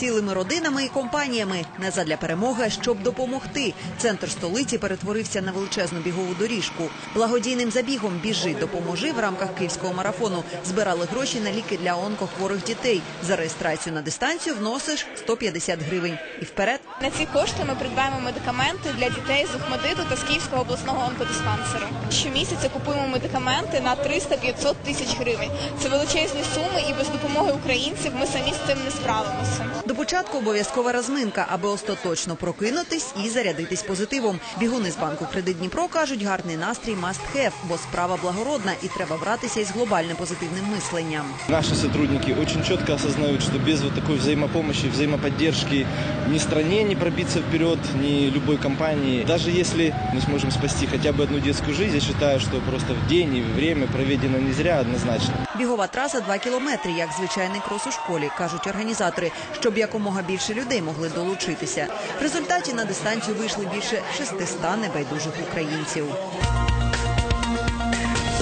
цілими родинами і компаніями не задля перемоги, щоб допомогти. Центр столиці перетворився на величезну бігову доріжку. Благодійним забігом біжи допоможи в рамках київського марафону. Збирали гроші на ліки для онкохворих дітей. За реєстрацію на дистанцію вносиш 150 гривень. І вперед На ці кошти ми придбаємо медикаменти для дітей з Охмадиту та з Київського обласного онкодиспансеру. Щомісяця купуємо медикаменти на 300-500 тисяч гривень. Це величезні суми, і без допомоги українців ми самі з цим не справимося. До початку обов'язкова розминка, аби остаточно прокинутись і зарядитись позитивом. Бігуни з банку Кредит Дніпро кажуть, гарний настрій must have, бо справа благородна і треба братися із глобальним позитивним мисленням. Наши сотрудники очень четко осознают, что без вот такой взаимопомощи, взаимоподдержки ни стране не пробиться вперед, ни любой компании. Даже если мы сможем спасти хотя бы одну детскую жизнь, я считаю, что просто в день и время проведено не зря однозначно. Бігова траса 2 кілометри, як звичайний крос у школі, кажуть організатори, щоб якомога більше людей могли долучитися. В результаті на дистанцію вийшли більше 600 небайдужих українців.